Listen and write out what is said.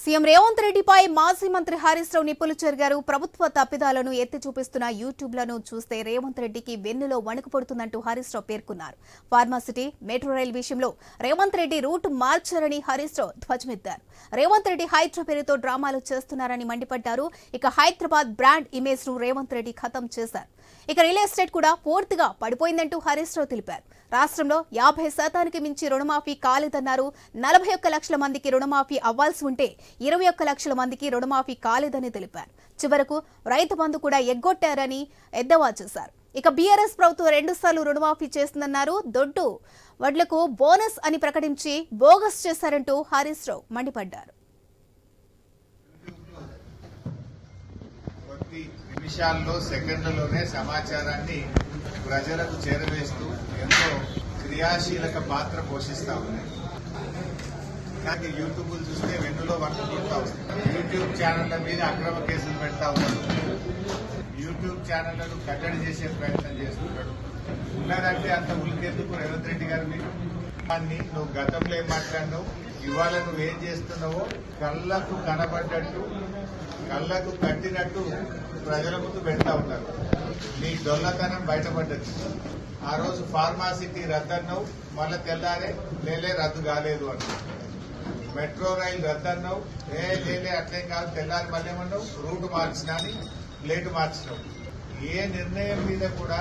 CM Revanth రెడ్డిపై మాజీ మంత్రి హరీష్ రావు నిప్పులు చెరిగారు. ప్రభుత్వ తప్పిదాలను ఎత్తి చూపిస్తున్న యూట్యూబ్లను చూస్తే రేవంత్ రెడ్డికి వెన్నులో వణుకుపడుతుందంటూ హరీష్ రావు పేర్కొన్నారు. ఫార్మాసిటీ మెట్రో రైల్ విషయంలో రేవంత్ రెడ్డి రూట్ మార్చారని హరీష్ రావు ధ్వజమెత్తారు. రేవంత్ రెడ్డి హైడ్రా పేరుతో డ్రామాలు చేస్తున్నారని మండిపడ్డారు. ఇక హైదరాబాద్ బ్రాండ్ ఇమేజ్ను రేవంత్ రెడ్డి ఖతం చేశారు. ఇక రియల్ ఎస్టేట్ కూడా పూర్తిగా పడిపోయిందంటూ హరీష్ రావు తెలిపారు. రాష్ట్రంలో యాభై శాతానికి మించి రుణమాఫీ కాలేదన్నారు. నలభై ఒక్క లక్షల మందికి రుణమాఫీ అవ్వాల్సి ఉంటే ఇరవై ఒక్క లక్షల మందికి రుణమాఫీ కాలేదని తెలిపారు. చివరకు రైతు బంధు కూడా ఎగ్గొట్టారని ఎద్దవా చేశారు. ఇక బీఆర్ఎస్ ప్రభుత్వం రెండుసార్లు రుణమాఫీ చేసిందన్నారు. దొడ్డు వడ్లకు బోనస్ అని ప్రకటించి బోగస్ చేశారంటూ హరీష్ రావు మండిపడ్డారు. నిమిషాల్లో సెకండ్లలోనే సమాచారాన్ని ప్రజలకు చేరవేస్తూ ఎంతో క్రియాశీలక పాత్ర పోషిస్తా ఉన్నాయి కానీ యూట్యూబ్ చూస్తే వెన్నులో వంట కొడతా యూట్యూబ్ ఛానళ్ళ మీద అక్రమ కేసులు పెడతా ఉన్నాడు యూట్యూబ్ ఛానళ్ళను కట్టడి చేసే ప్రయత్నం చేస్తున్నాడు ఉన్నదంటే అంత ఉలికెందుకు రేవంత్ రెడ్డి గారు మీరు? నువ్వు గతంలో ఏం మాట్లాడినావు? ఇవాళ నువ్వేం చేస్తున్నావో కళ్ళకు కనబడ్డట్టు కళ్ళకు కట్టినట్టు ప్రజల ముందు పెడతా ఉన్నారు నీ దొల్లతనం బయటపడ్డది. ఆ రోజు ఫార్మాసిటీ రద్దన్నావు మళ్ళీ తెల్లారే లేలే రద్దు కాలేదు అన్నావు మెట్రో రైలు రద్దన్నావు ఏ లేదే అట్లేం కాదు. తెల్లారి మళ్ళీ ఏమన్నావు? రూట్ మార్చినా అని ప్లేట్ మార్చినావు. ఏ నిర్ణయం మీద కూడా